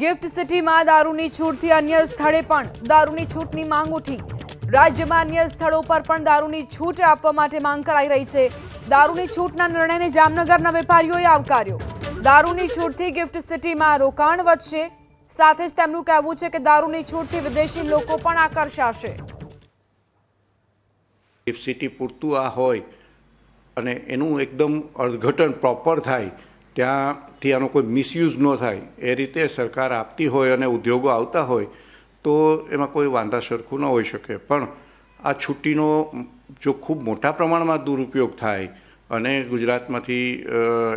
Gift સિટીમાં દારૂની છૂટથી અન્ય સ્થળે પણ દારૂની છૂટની માંગ ઉઠી. રાજ્યમાં અન્ય સ્થળો પર પણ દારૂની છૂટ આપવા માટે માંગ કરાઈ રહી છે. દારૂની છૂટના નિર્ણયને જામનગરના વેપારીઓએ આવકાર્યો. દારૂની છૂટથી ગિફ્ટ સિટીમાં રોકાણ વધશે. સાથે જ તેમનું કહેવું છે કે દારૂની છૂટથી વિદેશી લોકો પણ આકર્ષાશે. ગિફ્ટ સિટી પૂરતું આ હોય અને એનું એકદમ અર્થઘટન પ્રોપર થાય ત્યાંથી આનો કોઈ મિસયુઝ ન થાય, એ રીતે સરકાર આપતી હોય અને ઉદ્યોગો આવતા હોય, તો એમાં કોઈ વાંધા સરખું ન હોઈ શકે. પણ આ છુટ્ટીનો જો ખૂબ મોટા પ્રમાણમાં દુરુપયોગ થાય અને ગુજરાતમાંથી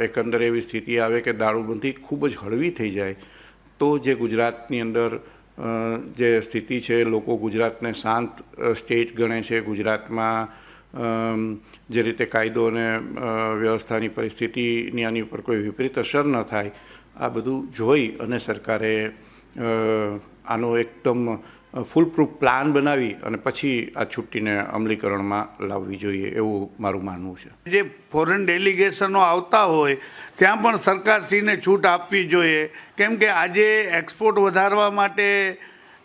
એકંદરે એવી સ્થિતિ આવે કે દારૂબંધી ખૂબ જ હળવી થઈ જાય, તો જે ગુજરાતની અંદર જે સ્થિતિ છે, લોકો ગુજરાતને શાંત સ્ટેટ ગણે છે, ગુજરાતમાં જે રીતે કાયદો અને વ્યવસ્થાની પરિસ્થિતિની આની ઉપર કોઈ વિપરીત અસર ન થાય, આ બધું જોઈ અને સરકારે આનો એકદમ ફૂલ પ્રૂફ પ્લાન બનાવી અને પછી આ છુટ્ટીને અમલીકરણમાં લાવવી જોઈએ એવું મારું માનવું છે. જે ફોરેન ડેલિગેશનો આવતા હોય, ત્યાં પણ સરકારશ્રીને છૂટ આપવી જોઈએ. કેમ કે આજે એક્સપોર્ટ વધારવા માટે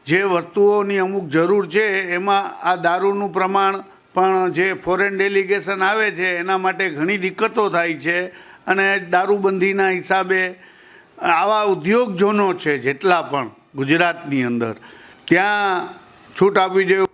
જે વસ્તુઓની અમુક જરૂર છે, એમાં આ દારૂનું પ્રમાણ પણ જે ફોરેન ડેલિગેશન આવે છે, એના માટે ઘણી દિક્કતો થાય છે અને દારૂબંધીના હિસાબે આવા ઉદ્યોગ ઝોનો છે જેટલા પણ ગુજરાતની અંદર, ત્યાં છૂટ આપવી જોઈએ.